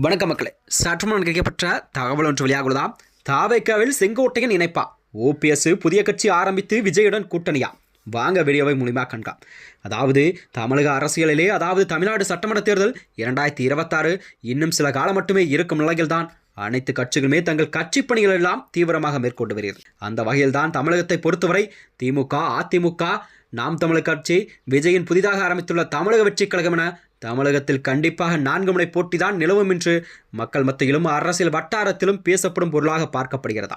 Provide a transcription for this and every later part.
வணக்க மக்களே. சற்றுமுன் கிடைக்கப்பட்ட தகவல் ஒன்று வெளியாகுள்ளதாம் தாவைக்காவில் செங்கோட்டையன் இணைப்பா? ஓபிஎஸ் புதிய கட்சி ஆரம்பித்து விஜயுடன் கூட்டணியா? வாங்க வீடியோவை மூலியமாக கண்கா. அதாவது தமிழக அரசியலிலே அதாவது தமிழ்நாடு சட்டமன்ற தேர்தல் இரண்டாயிரத்தி இருபத்தாறு இன்னும் சில காலம் மட்டுமே இருக்கும் நிலையில்தான். அனைத்து கட்சிகளுமே தங்கள் கட்சி பணிகள் எல்லாம் தீவிரமாக மேற்கொண்டு வருகிறது. அந்த வகையில்தான் தமிழகத்தை பொறுத்தவரை திமுக அதிமுக நாம் தமிழர் கட்சி விஜயின் புதிதாக ஆரம்பித்துள்ள தமிழக வெற்றிக் கழகம் என தமிழகத்தில் கண்டிப்பாக நான்கு முனை போட்டிதான் நிலவும் என்று மக்கள் மத்தியிலும் அரசியல் வட்டாரத்திலும் பேசப்படும் பொருளாக பார்க்கப்படுகிறதா?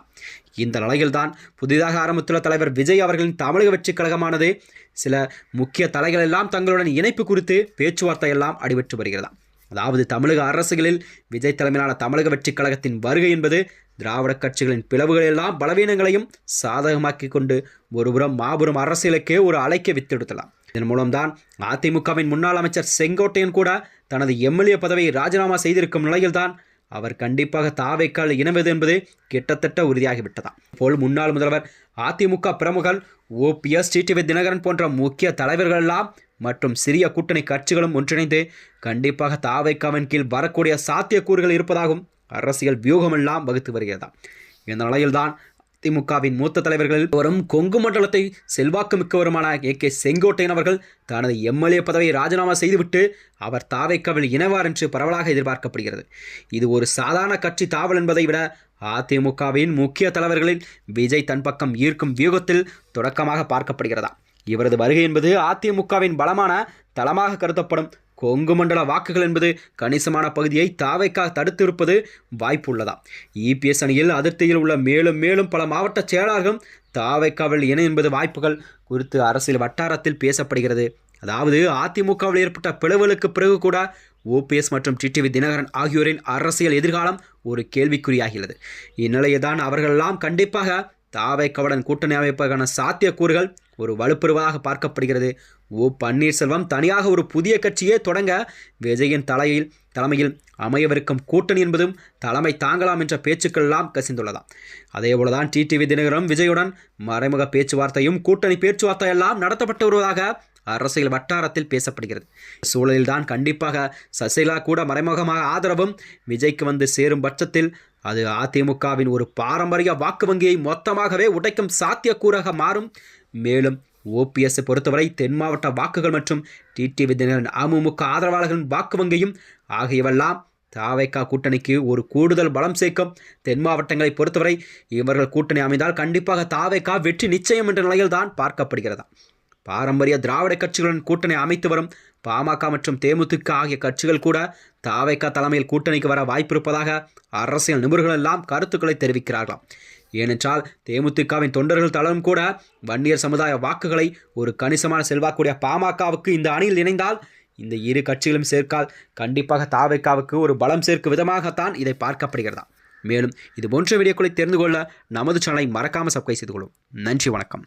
இந்த நிலையில்தான் புதிதாக ஆரம்பித்துள்ள தலைவர் விஜய் அவர்களின் தமிழக வெற்றிக் கழகமானது சில முக்கிய தலைகள் எல்லாம் தங்களுடன் இணைப்பு குறித்து பேச்சுவார்த்தை எல்லாம் அடிபட்டு வருகிறதா? அதாவது தமிழக அரசுகளில் விஜய் தலைமையிலான தமிழக வெற்றிக் கழகத்தின் வருகை என்பது திராவிட கட்சிகளின் பிளவுகளெல்லாம் பலவீனங்களையும் சாதகமாக்கி கொண்டு ஒருபுறம் மாபெரும் அரசியலுக்கே ஒரு அலைக்க வித்தெடுத்தலாம் இதன் மூலம்தான் அதிமுகவின் முன்னாள் அமைச்சர் செங்கோட்டையன் கூட தனது எம்எல்ஏ பதவியை ராஜினாமா செய்திருக்கும் நிலையில்தான் அவர் கண்டிப்பாக தாவைக்கால் இணைவது என்பது கிட்டத்தட்ட உறுதியாகிவிட்டதாம். போல் முன்னாள் முதல்வர் அதிமுக பிரமுகர் ஓபிஎஸ் டிடிவி தினகரன் போன்ற முக்கிய தலைவர்கள் எல்லாம் மற்றும் சிறிய கூட்டணி கட்சிகளும் ஒன்றிணைந்து கண்டிப்பாக தாவைக்காவின் கீழ் வரக்கூடிய சாத்தியக்கூறுகள் இருப்பதாகவும் அரசியல் வியூகமெல்லாம் வகுத்து வருகிறதா இந்த நிலையில்தான் அதிமுகவின் மூத்த தலைவர்களில் வரும் கொங்கு மண்டலத்தை செல்வாக்கு மிக்கவருமான ஏ கே செங்கோட்டையன் அவர்கள் தனது எம்எல்ஏ பதவியை ராஜினாமா செய்துவிட்டு அவர் தாவைக்காவில் இணைவார் என்று பரவலாக எதிர்பார்க்கப்படுகிறது. இது ஒரு சாதாரண கட்சி தாவல் என்பதை விட அதிமுகவின் முக்கிய தலைவர்களில் விஜய் தன் பக்கம் ஈர்க்கும் வியூகத்தில் தொடக்கமாக பார்க்கப்படுகிறதா இவரது வருகை என்பது அதிமுகவின் பலமான தளமாக கருதப்படும் கொங்கு மண்டல வாக்குகள் என்பது கணிசமான பகுதியை தாவைக்காக தடுத்திருப்பது வாய்ப்பு உள்ளதா இபிஎஸ் அணியில் அதிருப்தியில் உள்ள மேலும் மேலும் பல மாவட்ட செயலாளர்களும் தாவைக்காவில் இணை என்பது வாய்ப்புகள் குறித்து அரசியல் வட்டாரத்தில் பேசப்படுகிறது. அதாவது அதிமுகவில் ஏற்பட்ட பிளவுகளுக்கு பிறகு கூட ஓபிஎஸ் மற்றும் டிடிவி தினகரன் ஆகியோரின் அரசியல் எதிர்காலம் ஒரு கேள்விக்குறியாகிறது இந்நிலையை தான் அவர்களெல்லாம் கண்டிப்பாக தாவைக்கவுடன் கூட்டணி அமைப்பதற்கான சாத்தியக்கூறுகள் ஒரு வலுப்பெறுவதாக பார்க்கப்படுகிறது. ஓ பன்னீர்செல்வம் தனியாக ஒரு புதிய கட்சியே தொடங்க விஜயின் தலையில் தலைமையில் அமையவிருக்கும் கூட்டணி என்பதும் தலைமை தாங்கலாம் என்ற பேச்சுக்கள் எல்லாம் கசிந்துள்ளதாம். அதேபோலதான் டிடிவி தினகரன் விஜயுடன் மறைமுக பேச்சுவார்த்தையும் கூட்டணி பேச்சுவார்த்தை எல்லாம் நடத்தப்பட்டு வருவதாக அரசியல் வட்டாரத்தில் பேசப்படுகிறது. சூழலில்தான் கண்டிப்பாக சசிகலா கூட மறைமுகமாக ஆதரவும் விஜய்க்கு வந்து சேரும் பட்சத்தில் அது அதிமுகவின் ஒரு பாரம்பரிய வாக்கு வங்கியை மொத்தமாகவே உடைக்கும் சாத்தியக்கூறாக மாறும். மேலும் ஓபிஎஸ் பொறுத்தவரை தென் மாவட்ட வாக்குகள் மற்றும் டிடிவி தினகரன் அமமுக ஆதரவாளர்களின் வாக்கு வங்கியும் ஆகியவெல்லாம் தாவைக்கா கூட்டணிக்கு ஒரு கூடுதல் பலம் சேர்க்கும். தென் மாவட்டங்களை பொறுத்தவரை இவர்கள் கூட்டணி அமைந்தால் கண்டிப்பாக தாவைக்கா வெற்றி நிச்சயம் என்ற நிலையில்தான் பார்க்கப்படுகிறதா. பாரம்பரிய திராவிட கட்சிகளுடன் கூட்டணி அமைத்து வரும் பாமக மற்றும் தேமுதிக ஆகிய கட்சிகள் கூட தாவைக்கா தலைமையில் கூட்டணிக்கு வர வாய்ப்பிருப்பதாக அரசியல் நிபுணர்கள் எல்லாம் கருத்துக்களை தெரிவிக்கிறார்களாம். ஏனென்றால் தேமுதிகவின் தொண்டர்கள் தளம் கூட வன்னியர் சமுதாய வாக்குகளை ஒரு கணிசமான செல்வாக்குடைய பாமகவுக்கு இந்த அணியில் இணைந்தால் இந்த இரு கட்சிகளும் சேர்க்கால் கண்டிப்பாக தாவைக்காவுக்கு ஒரு பலம் சேர்க்கும் விதமாகத்தான் இதை பார்க்கப்படுகிறதா மேலும் இது போன்ற வீடியோக்களை தெரிந்து கொள்ள நமது சேனலை மறக்காமல் சப்ஸ்கிரைப் செய்து கொள்ளும். நன்றி வணக்கம்.